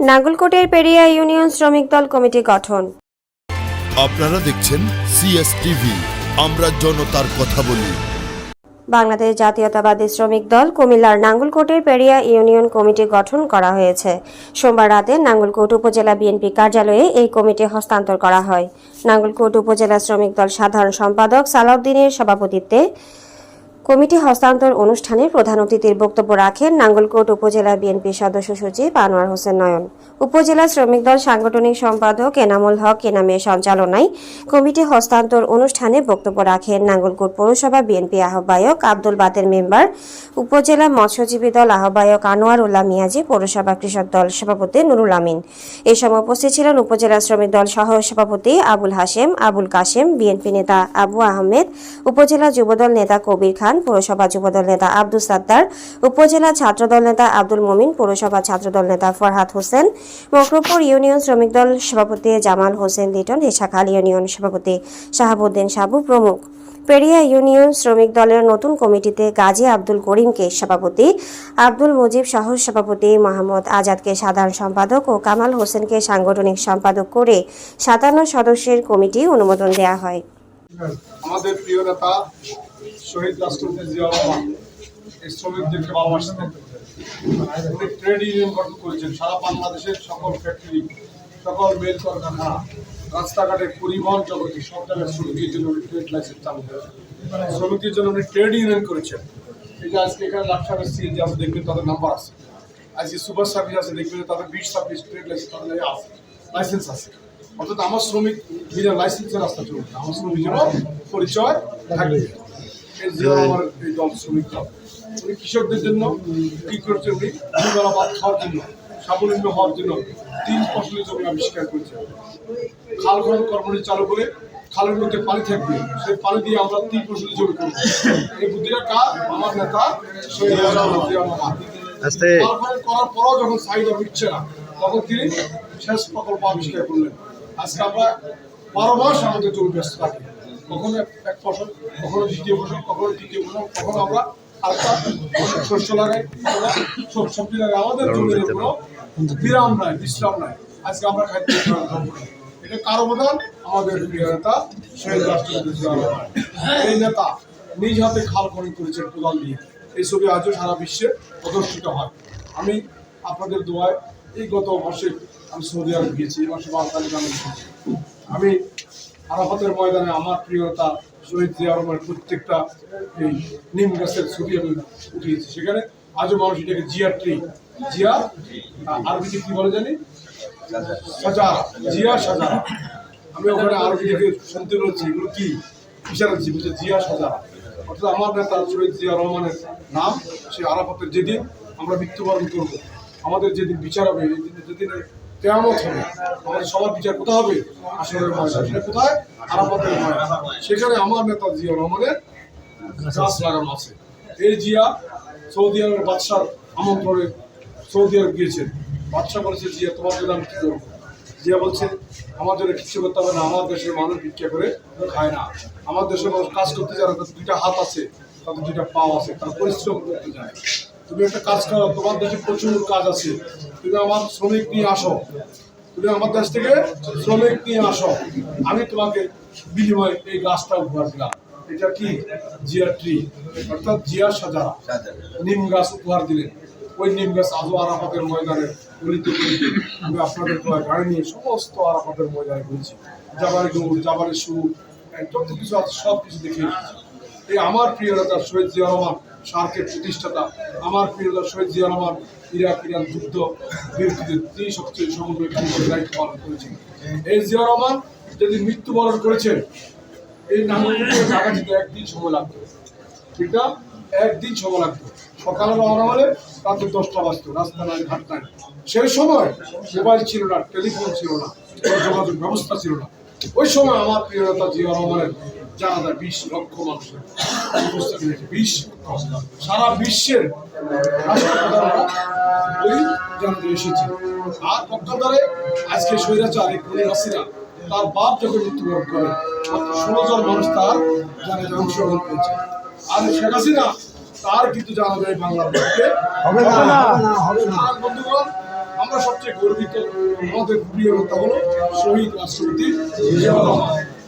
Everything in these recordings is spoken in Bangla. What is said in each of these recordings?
নাঙ্গলকোটের পেরিয়া ইউনিয়ন শ্রমিক দল কমিটি গঠন। আপনারা দেখছেন সিএস টিভি আমরা জনতার কথা বলি। বাংলাদেশ জাতীয়তাবাদী শ্রমিক দল কুমিল্লার নাঙ্গলকোটের পেরিয়া ইউনিয়ন কমিটি গঠন করা হয়েছে। সোমবার রাতে নাঙ্গলকোট উপজেলা বিএনপি কার্যালয়ে এই কমিটি হস্তান্তর করা হয়। নাঙ্গলকোট উপজেলা শ্রমিক দল সাধারণ সম্পাদক সালাউদ্দিনের সভাপতিত্বে কমিটি হস্তান্তর অনুষ্ঠানে প্রধান অতিথির বক্তব্য রাখেন নাঙ্গলকোট উপজেলা বিএনপি সদস্য সচিব আনোয়ার হোসেন নয়ন। উপজেলা শ্রমিক দল সাংগঠনিক সম্পাদক এনামুল হক এনামের সঞ্চালনায় কমিটি হস্তান্তর অনুষ্ঠানে বক্তব্য রাখেন নাঙ্গলকোট পৌরসভা বিএনপি আহ্বায়ক আব্দুল বাতের মেম্বার, উপজেলা মৎস্যজীবী দল আহ্বায়ক আনোয়ার উল্লাহ মিয়াজি, পৌরসভা কৃষক দল সভাপতি নুরুল আমিন। এ সময় উপস্থিত ছিলেন উপজেলা শ্রমিক দল সহ সভাপতি আবুল হাশেম, আবুল কাশেম, বিএনপি নেতা আবু আহমেদ, উপজেলা যুবদল নেতা কবির খান পৌরসভা যুবদল নেতা আব্দুল সাত্তার, উপজেলা ছাত্রদল নেতা আব্দুল মমিন পৌরসভা ছাত্রদল নেতা ফরহাদ হোসেন মকরপুর ইউনিয়ন শ্রমিক দল সভাপতি জামাল হোসেন লিটন, হেসাখাল ইউনিয়ন সভাপতি শাহাবুদ্দিন সাবু প্রমুখ। পেরিয়া ইউনিয়ন শ্রমিক দলের নতুন কমিটিতে গাজী আব্দুল করিমকে সভাপতি, আব্দুল মুজিব সহ সভাপতি মোহাম্মদ আজাদকে সাধারণ সম্পাদক ও কামাল হোসেনকে সাংগঠনিক সম্পাদক করে সাতান্ন সদস্যের কমিটি অনুমোদন দেওয়া হয়। আমাদের প্রিয় নেতা শহীদ রাষ্ট্রপতি জিয়া এই শ্রমিকদেরকে ভালোবাসতেন উনি ট্রেড ইউনিয়ন গঠন করেছেন। সারা বাংলাদেশের সকল ফ্যাক্টরি সকল মেল কলকারখানা, রাস্তাঘাটে পরিবহন জগতে সব জায়গায় শ্রমিকের জন্য উনি ট্রেড লাইসেন্স চালু করেছেন। শ্রমিকের জন্য উনি ট্রেড ইউনিয়ন করেছেন। এই যে আজকে এখানে সার্ভিস যে আপনি দেখবেন তাদের নাম্বার আছে। আজকে সুপার সার্ভিস আছে, দেখবেন তাদের বিশ সার্ভিস ট্রেড লাইসেন্স তাদের আছে লাইসেন্স আছে। অর্থাৎ আমার শ্রমিক বিনা লাইসেন্সের রাস্তা চলবে আমার শ্রমিক জন্য পরিচয় থাকবে। এই যে আমার এই দল শ্রমিক দল। উনি কৃষকদের জন্য কি করছে উনি? দুবেলা ভাত খাওয়ার জন্য স্বাবলম্বী হওয়ার জন্য তিন ফসলের জমি আবিষ্কার করেছে খাল খনন কর্মসূচি চালু করে খালের মধ্যে পানি থাকবে। সেই পানি দিয়ে আমরা তিন ফসলের জমি করব। এই বুদ্ধিটা কার? আমার নেতা খাল খনন করার পরও যখন চাহিদা মিটছে না তখন তিনি শেষ প্রকল্প আবিষ্কার করলেন। আজকে আমরা বারো মাস আমাদের জমি ব্যস্ত থাকি। কখনো এক- ফসল কখনো দ্বিতীয় ফসল কখনো তৃতীয় ফসল কখনো আমরা হালকা শস্য লাগাই সব- সবজি লাগাই। আমাদের জমির কোনো বিরাম নাই বিশ্রাম নাই। আজকে আমরা খাদ্য। এটা কার অবদান? আমাদের নেতা শহীদ রাষ্ট্রপতি এই নেতা নিজ হাতে খাল খনন করেছেন কোদাল দিয়ে। এই ছবি আজও সারা বিশ্বে প্রদর্শিত হয়। আমি আপনাদের দোয়ায় এই গত মাসে আমি সৌদি আরব গিয়েছি, এই মাসে তারিখ আমি। আমি আরাফাতের ময়দানে আমার প্রিয়তা শহীদ জিয়া রহমানের প্রত্যেকটা এই নিম গাছের ছবি আমি উঠিয়েছি। সেখানে আজও মানুষ এটাকে জিয়া ট্রি, জিয়া আ- আরবিতে কি বলে জানি? সাজা, জিয়া সাজা। আমি ওখানে আরবি দেখে শুনতে পেরেছি এগুলো কি? ইশারা দিচ্ছি বলছে জিয়া সাজা। অর্থাৎ আমার নেতা শহীদ জিয়া রহমানের নাম সেই আরাফাতের যেদিন আমরা মৃত্যুবরণ করব আমাদের যেদিন বিচার হবে যেদিন কেয়ামত হবে, আমাদের সবার বিচার কোথায় হবে? সেটা কোথায়? সেখানে আমার নেতা জিয়া রহমানের গাছ লাগানো আছে। এই জিয়া সৌদি আরবের বাদশার আমন্ত্রণে সৌদি আরব গিয়েছেন বাদশাহ বলেছে, জিয়া, তোমার জন্য আমি কি করব? জিয়া বলছে, আমার জন্য কিছু করতে হবে না, আমার দেশের মানুষ ভিক্ষা করে খায় না। আমার দেশের মানুষ কাজ করতে যারা দুইটা হাত আছে, তাদের দুইটা পাও আছে, তারা পরিশ্রম করতে যায় তুমি একটা কাজ করো তোমার দেশে প্রচুর কাজ আছে। তুমি আমার শ্রমিক নিয়ে আসো। তুমি আমার দেশ থেকে শ্রমিক নিয়ে আসো। আমি তোমাকে বিনিময়ে এই গাছটা উপহার দিলাম। এটা কি? জিয়া ট্রি অর্থাৎ জিয়া সাজা। নিম গাছ উপহার দিলেন। ওই নিম গাছ আজও আরাফাতের ময়দানে গলিতে গলিতে আমি আপনাদের তোমার গাড়ি নিয়ে সমস্ত আরাফাতের ময়দানে ঘুরছি জাবারি গৌর জাবারি সুর যত কিছু আছে সব কিছু দেখে এই আমার প্রিয় নেতা শহীদ জিয়া রহমান সার্কের প্রতিষ্ঠাতা, আমার প্রিয় শহীদ জিয়া রহমান ইরাক, ইরান যুদ্ধ বিরতিদের তিনি সবচেয়ে সমন্বয় দায়িত্ব পালন করেছেন। এই জিয়া রহমান যেদিন মৃত্যুবরণ করেছেন, এই নাঙ্গলকোটে ঢাকা যেতে একদিন সময় লাগতো ঠিক না একদিন সময় লাগতো সকালে রওনা হলে রাতে দশটা বাজতো, রাস্তা নাই ঘাট নাই। সেই সময় মোবাইল ছিল না, টেলিফোন ছিল না, যোগাযোগ ব্যবস্থা ছিল না। ওই সময় আমার প্রিয় নেতা জিয়া রহমানের জানা যায় বিশ লক্ষ মানুষের। উপস্থিত হয়েছে বিশ সারা বিশ্বের রাষ্ট্রপ্রধানরা ওই জানাতে এসেছে। আর পক্ষান্তরে আজকে স্বৈরাচার এই খুনি তার বাপ যখন মৃত্যুবরণ করে মাত্র ষোলো জন মানুষ তার জানাতে অংশগ্রহণ করেছে। আর শেখ হাসিনা তার কিন্তু জানা যায় বাংলার হবে না। হবে না। বন্ধুগণ আমরা সবচেয়ে গর্বিত আমাদের প্রিয় নেতা হলো শহীদ রাষ্ট্রপতি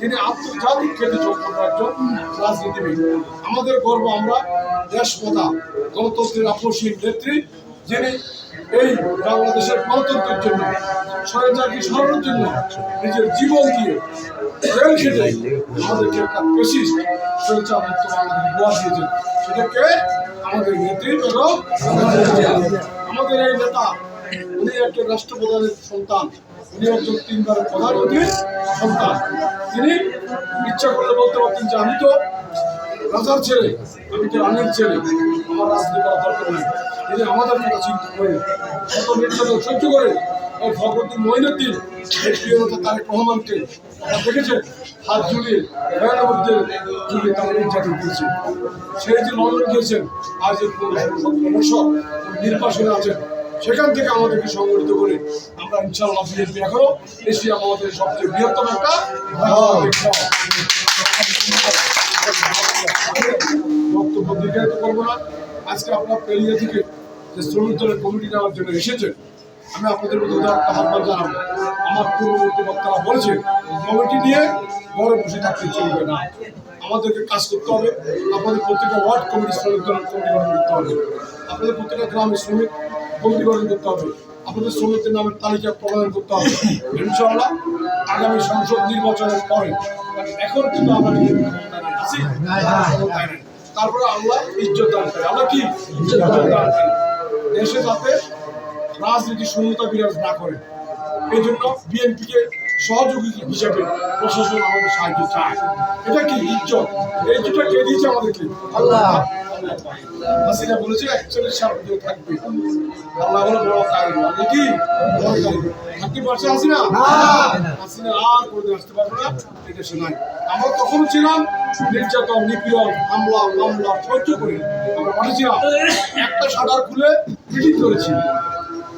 যিনি আন্তর্জাতিক খ্যাতি সম্পন্ন একজন রাজনীতিবিদ। আমাদের গর্ব আমরা দেশপথা গণতন্ত্রের আপসীন নেত্রী, যিনি এই বাংলাদেশের গণতন্ত্রের জন্য, স্বৈরাচারকে সরানোর জন্য নিজের জীবন দিয়ে জেল খেটে আমাদেরকে একটা স্বৈরাচার মুক্ত দিয়েছেন সেটাকে আমাদের নেত্রী আমাদের এই নেতা উনি একজন রাষ্ট্রপ্রধানের সন্তান। উনি একজন তিনবারের প্রধানমন্ত্রীর সন্তান। তিনি ইচ্ছা করলে বলতে পারতেন যে, আমি তো রাজার ছেলে, আমি তো ছেলে, আমার রাজনীতি করা দরকার নেই। তিনি আমাদের কথা চিন্তা করে নির্যাতন সহ্য করে প্রিয়তা তারেক রহমানকে হাত তারা নির্যাতন করেছে। সেই যে লন্ডন গিয়েছেন, আজ বছর নির্বাসনে আছেন। সেখান থেকে আমাদেরকে সংগঠিত করে আমরা ইনশাআল্লাহ বিএনপি এখনও এশিয়া আমাদের সবচেয়ে বৃহত্তম একটা বক্তব্য দীর্ঘায়িত করব না। আজকে আপনার পেরিয়া থেকে যে শ্রমিক দলের কমিটি নেওয়ার জন্য এসেছেন, আমি আপনাদের মধ্যে আহ্বান জানাব। আমার পূর্ববর্তী বক্তারা বলেছে কমিটি নিয়ে ঘরে বসে থাকতে চলবে না। আমাদেরকে কাজ করতে হবে। আপনাদের প্রত্যেকটা ওয়ার্ড কমিটি, শ্রমিক দলের কমিটি গঠন করতে হবে। আপনাদের প্রত্যেকটা গ্রামে শ্রমিক গঠন করতে হবে। আপনাদের শ্রমিকদের নামের তালিকা প্রণয়ন করতে হবে। ইনশাআল্লাহ আগামী সংসদ নির্বাচনের পরে এখন কিন্তু আমরা? তারপরে আল্লাহ ইজ্জত দান করে। আল্লাহ কি? ইজ্জত দান করে। দেশে যাতে রাজনীতি শূন্যতা বিরাজ না করে। এই জন্য বিএনপিকে সহযোগী হিসেবে প্রশাসন আমাদের সাহায্য চায়। এটা কি ইজ্জত? এই ইজ্জতটা কে দিয়েছে আমাদেরকে? আল্লাহ। হাসিনা বলেছে একচল্লিশ সাল পর্যন্ত থাকবে। আল্লাহ হলো বড় কারিগর আপনি কি? বড় থাকতে পারছে হাসিনা? হাসিনা আর করে আসতে পারবে না এটা শোনাই আমরা তখন ছিলাম নির্যাতন নিপীড়ন হামলা মামলা সহ্য করে আমরা পাঠিয়েছিলাম একটা শাটার খুলে মিটিং করেছি।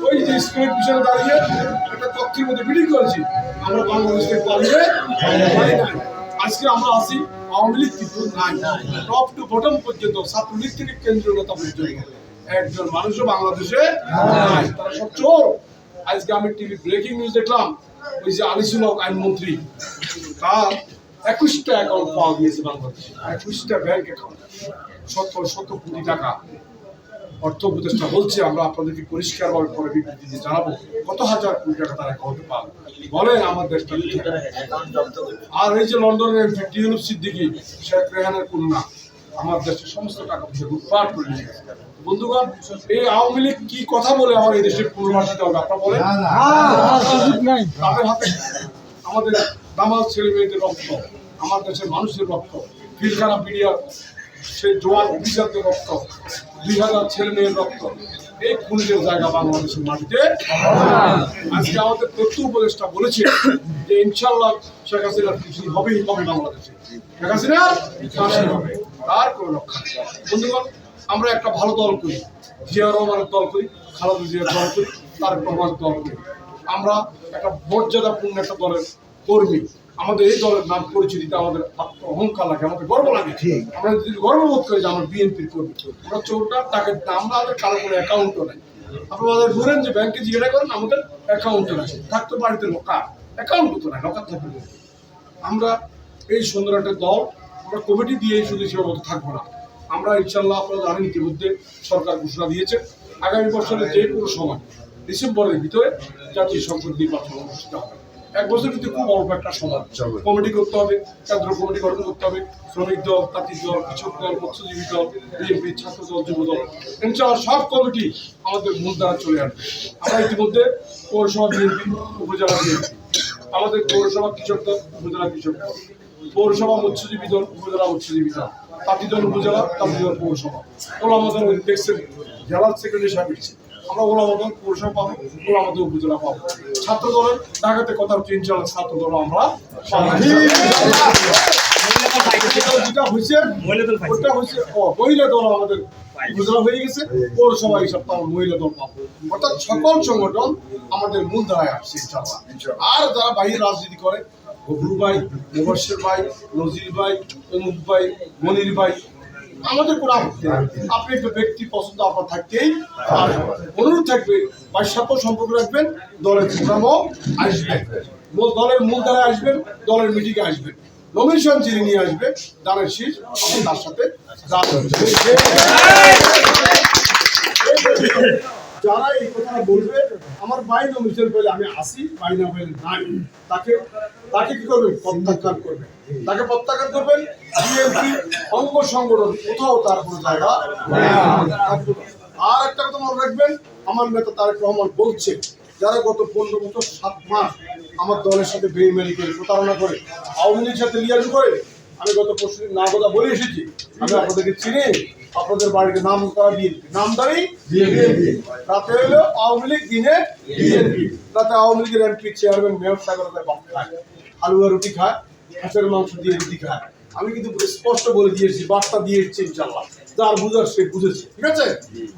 ওই যে স্কুলের পিছনে দাঁড়িয়ে একটা কক্ষের মধ্যে মিটিং করেছি। আমরা বাংলাদেশ থেকে পালিয়ে পারি নাই। আজকে আমরা আসি আওয়ামী লীগ কিন্তু নাই। টপ টু বটম পর্যন্ত, ছাত্রলীগ থেকে কেন্দ্রীয় নেতা পর্যন্ত। একজন মানুষও বাংলাদেশে তারা সব চোর। আজকে আমি টিভি ব্রেকিং নিউজ দেখলাম, ওই যে আনিসুল হক আইনমন্ত্রী। তার একুশটা অ্যাকাউন্ট পাওয়া গিয়েছে বাংলাদেশে। একুশটা ব্যাংক অ্যাকাউন্ট সত্তর শত কোটি টাকা। অর্থ উপদেষ্টা বলছে আমরা আপনাদেরকে পরিষ্কারভাবে পরে বিবৃতি দিয়ে জানাব। কত হাজার কোটি টাকা তারা অ্যাকাউন্টে পাবে? বলেন আমার দেশটা আর এই যে লন্ডনের এমপি সিদ্দিকি শেখ রেহানের কন্যা আমার দেশের সমস্ত টাকা পয়সা লুটপাট করে নিয়ে গেছে। বন্ধুগণ এই আওয়ামী লীগ কি কথা বলে আমার এই দেশে পুনর্বাসিত হবে? আপনারা বলেন। তাদের হাতে আমাদের দামাল ছেলে মেয়েদের রক্ত আমার দেশের মানুষের রক্ত ফিলখানা পিডিয়ার সেই জোয়ান অফিসারদের রক্ত দুই হাজার ছেলে মেয়ের রক্ত। এই খুনিদের জায়গা বাংলাদেশের মাটিতে। আজকে আমাদের তথ্য উপদেষ্টা বলেছে যে ইনশাল্লাহ শেখ হাসিনার কিছু হবেই হবে বাংলাদেশে। শেখ হাসিনা হবে আর কোনো রক্ষা বন্ধুগণ, আমরা একটা ভালো দল করি, জিয়া রহমানের দল করি, খালেদা জিয়ার দল করি, তারেক রহমানের দল করি। আমরা একটা মর্যাদাপূর্ণ একটা দলের কর্মী। আমাদের এই দলের নাম পরিচয় দিতে আমাদের অহংকার লাগে আমাদের গর্ব লাগে। আমরা যদি গর্ববোধ করি যে আমরা বিএনপির কর্মী আমরা চোরটা তাকে আমরা আমাদের কারও কোনো অ্যাকাউন্টও নাই। আপনারা আমাদের বলেন যে ব্যাংকে জিজ্ঞাসা করেন আমাদের অ্যাকাউন্টও আছে থাকতো বাড়িতে লোকার অ্যাকাউন্টও তো নাই লোকার থাকবে। আমরা এই সুন্দর একটা দল আমরা কমিটি দিয়ে শুধু সীমাবদ্ধ থাকব না। আমরা ইনশাল্লাহ আপনারা জানেন ইতিমধ্যে সরকার ঘোষণা দিয়েছে আগামী বছরের যে কোনো সময় ডিসেম্বরের ভিতরে জাতীয় সংসদ নির্বাচন অনুষ্ঠিত হবে। এক বছর কিন্তু খুব অল্প একটা সময়। কমিটি করতে হবে কেন্দ্র কমিটি গঠন করতে হবে শ্রমিক দল তাঁতি দল কৃষক দল মৎস্যজীবী দল বিএনপি ছাত্র দল যুব দল ইনশাল্লাহ সব কমিটি আমাদের মূল দ্বারা চলে আসবে। আমরা ইতিমধ্যে পৌরসভা বিএনপি উপজেলা বিএনপি আমাদের পৌরসভা কৃষক দল উপজেলা কৃষক দল পৌরসভা মৎস্যজীবী দল উপজেলা মৎস্যজীবী দল তাঁতি দল উপজেলা তাঁতি দল পৌরসভা। ওলা আমাদের দেখছেন জেলা সেক্রেটারি সাহেব আমরা ওলা আমাদের পৌরসভা পাবো ওলা আমাদের উপজেলা পাবো। ছাত্র দলের ঢাকাতে কথা হচ্ছে ইনশাল্লাহ ছাত্র দল আমরা যেটা হয়েছে ওটা হয়েছে, ও মহিলা দল আমাদের উপজেলা হয়ে গেছে, পৌরসভা হিসাব তো আমরা মহিলা দল পাবো। অর্থাৎ সকল সংগঠন আমাদের মূল ধারায় আসছে আর যারা বাইরে রাজনীতি করে গফরু ভাই মুবাসের ভাই, নজির ভাই, অমুক ভাই, মনির ভাই আমাদের কোনো আপত্তি নেই। আপনি একটা ব্যক্তি, পছন্দ আপনার থাকতেই অনুরোধ থাকবে সাথেও সম্পর্ক রাখবেন, দলের প্রোগ্রামও আসবেন দলের মূল দ্বারা আসবেন, দলের মিটিংয়ে আসবেন নমিনেশন যিনি নিয়ে আসবে, দানের শীষ, আপনি তার সাথে। যারা এই কথাটা বলবে, আমার ভাই নমিনেশন পেলে আমি আসি ভাই না নাই। তাকে তাকে কি করবেন? প্রত্যাখ্যান করবেন। তাকে প্রত্যাখ্যান করবেন, বিএনপি অঙ্গ সংগঠন, কোথাও তার কোনো জায়গা। আর একটা কথা মনে রাখবেন, আমার নেতা তারেক রহমান বলছে, যারা গত পনেরো বছর সাত মাস আমার দলের সাথে বেইমানি করে, প্রতারণা করে, আওয়ামী লীগের সাথে লিয়াজু করে, আমি গত পরশু না কথা বলে এসেছি। আমি আপনাদেরকে চিনি আপনাদের বাড়িতে নাম করা বিএনপি। নামদারি বিএনপি। রাতে হলো আওয়ামী লীগ দিনে বিএনপি। রাতে আওয়ামী লীগের এমপি চেয়ারম্যান মেয়র খায়। হালুয়া রুটি খায় হাঁসের মাংস দিয়ে রুটি খায়। আমি কিন্তু স্পষ্ট বলে দিয়েছি বার্তা দিয়ে এসেছি ইনশাল্লাহ যার বুঝার সে বুঝেছে ঠিক আছে?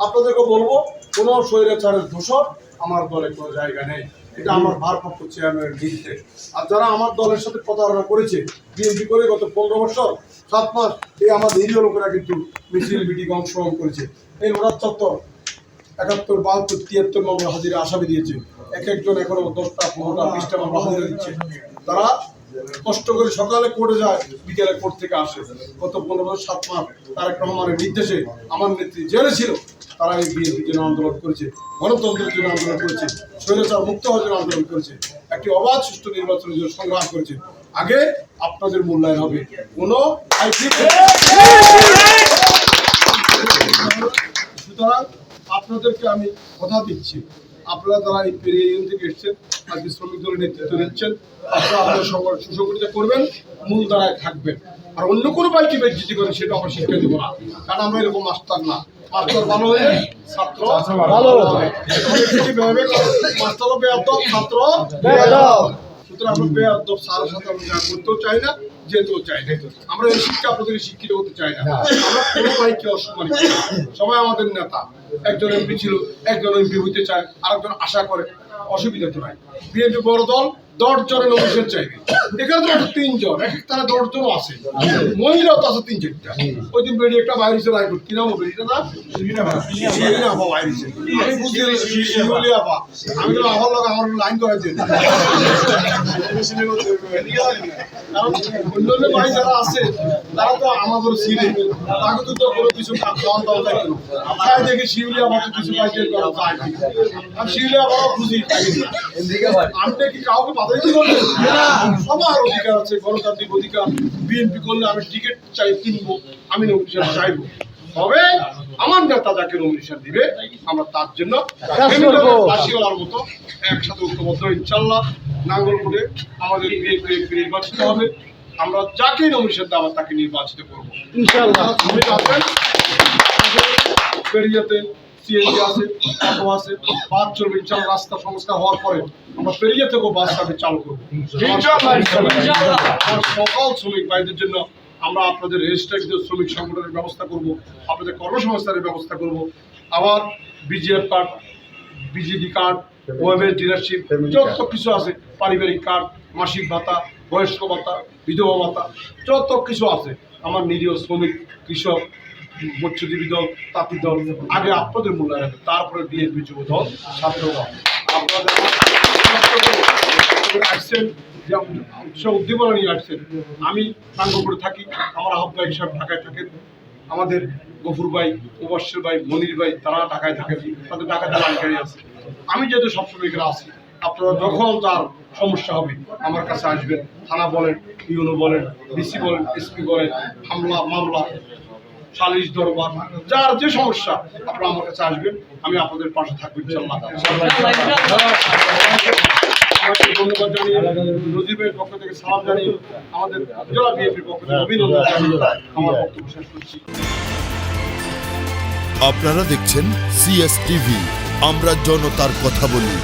আপনাদেরকে বলব কোনো স্বৈরাচারের দোষর আমার দলে কোনো জায়গা নেই। এটা আমার ভারপ্রাপ্ত চেয়ারম্যানের নির্দেশ আর যারা আমার দলের সাথে প্রতারণা করেছে বিএনপি করে গত পনেরো বছর, সাত মাস এই আমার নিরীহ লোকেরা কিন্তু মিছিল, মিটিং অংশগ্রহণ করেছে। এই লোড়ার চত্বর, একাত্তর, বাহাত্তর, তিয়াত্তর নম্বর হাজিরা আসামি দিয়েছে। এক একজন এখনও দশটা, পনেরোটা, বিশটা নম্বর হাজিরা দিচ্ছে। তারা কষ্ট করে সকালে কোর্টে যায়, বিকেলে কোর্ট থেকে আসে। গত পনেরো সাত মাস তারেক রহমানের নির্দেশে আমার নেত্রী জেলে ছিল। তারা এই বিএনপির জন্য আন্দোলন করেছে, গণতন্ত্রের জন্য আন্দোলন করেছে, স্বৈরাচার মুক্ত হওয়ার জন্য আন্দোলন করেছে, একটি অবাধ সুষ্ঠু নির্বাচনের জন্য সংগ্রাম করেছে। আগে আপনাদের মূল্যায়ন হবে। কোনো সুতরাং আপনাদেরকে আমি কথা দিচ্ছি। আপনারা যারা এই পেরিয়ে থেকে এসছেন, আজকে শ্রমিক দলের নেতৃত্ব নিচ্ছেন আপনারা আপনার সংগঠন সুসংগঠিত করবেন মূল দ্বারায় থাকবেন। আর অন্য কোনো বাইকে বেজ্জিতি করে সেটা আমরা শিক্ষা দেবো না। কারণ আমরা এরকম মাস্টার না। মাস্টার ভালো ছাত্র ভালো। হবে। মাস্টারও বেয়াদব ছাত্র সুতরাং আমরা সাথে আমরা করতেও চাই না যেতেও চাই না। আমরা এই শিক্ষা শিক্ষিত হতে চাই না। আমরা কোনো ভাইকে অসম্মানিত সবাই আমাদের নেতা। একজন এমপি ছিল একজন এমপি হইতে চায় আরেকজন আশা করে। অসুবিধা তো নাই। বিএনপি বড় দল দশ জনের নমিনেশন চাইবে। এখানে তো একটা তিনজন এক তারা দশ আছে। মহিলাও তো আছে তিন চারটা ওই দিন বেরিয়ে একটা বাইরে ছিল রায়পুর কি নাম বেরিয়ে? না। আমি বুঝতে শিউলি আপা আমি তো আমার লোক আমার লাইন করে দিন কারণ অন্যান্য ভাই যারা আছে তারা তো আমাদের সিনে। তাকে তো তো কোনো কিছু খাওয়ান দাওয়া যায় তাই দেখে শিউলি আবার কিছু পাইতে করা যায় না। আর শিউলি থাকে না। আমি কি কাউকে বাধা দিতে পারবেন সবার অধিকার আছে গণতান্ত্রিক অধিকার বিএনপি করলে আমি টিকিট চাই কিনবো আমি নমিনেশন চাইব। তবে আমার নেতা যাকে নমিনেশন দিবে আমরা তার জন্য ফাঁসিওয়ালার মতো একসাথে ঐক্যবদ্ধ ইনশাল্লাহ নাঙ্গলপুরে আমাদের বিএনপি নির্বাচিত হবে। আমরা যাকে নমিনেশন দেওয়া তাকে নির্বাচিত করব। ইনশাল্লাহ। পেরিয়াতে সিএনজি আছে, অটো আছে, বাস চলবে, ইনশাল্লাহ রাস্তা সংস্কার হওয়ার পরে আমরা পেরিয়া থেকেও বাস সার্ভিস চালু করব। সকল শ্রমিক ভাইদের জন্য আমরা আপনাদের রেজিস্ট্রাকৃত শ্রমিক সংগঠনের ব্যবস্থা করব, আপনাদের কর্মসংস্থানের ব্যবস্থা করব। আবার বিজিএফ কার্ড বিজিডি কার্ড ওয়েবের ডিলারশিপ যত কিছু আছে, পারিবারিক কার্ড মাসিক ভাতা, বয়স্ক ভাতা, বিধবা ভাতা, যত কিছু আছে, আমার নিরীহ শ্রমিক, কৃষক মৎস্যজীবী দল, তাঁতি দল, আগে আপনাদের মূল্যায়ন তারপরে বিএনপি যুব দল ছাত্র দল আপনাদের উদ্দীপনা নিয়ে আসছেন, আমি সাঙ্গপুরে থাকি, আমার আহ্বায়ক সাহেব ঢাকায় থাকেন, আমাদের গফুর ভাই মুবাসির ভাই, মনির ভাই, তারা ঢাকায় থাকেন, তাদের ঢাকাতে লাইনকারি আছে আমি যেহেতু সবসময় এখানে আসি, আপনারা যখন তার সমস্যা হবে, আমার কাছে আসবেন, থানা বলেন, ইউনো বলেন, ডিসি বলেন, এসপি বলেন, হামলা, মামলা সালিশ দরবার যার যে সমস্যা আপনারা আমার কাছে আসবেন আমি আপনাদের পাশে থাকব ইনশাল্লাহ ধন্যবাদ জানিয়ে নজিবের পক্ষ থেকে সালাম জানিয়ে আমাদের জেলা বিএনপির পক্ষ থেকে অভিনন্দন জানিয়ে আমার বক্তব্য শেষ করছি। আপনারা দেখছেন সিএস টিভি আমরা জনতার কথা বলি।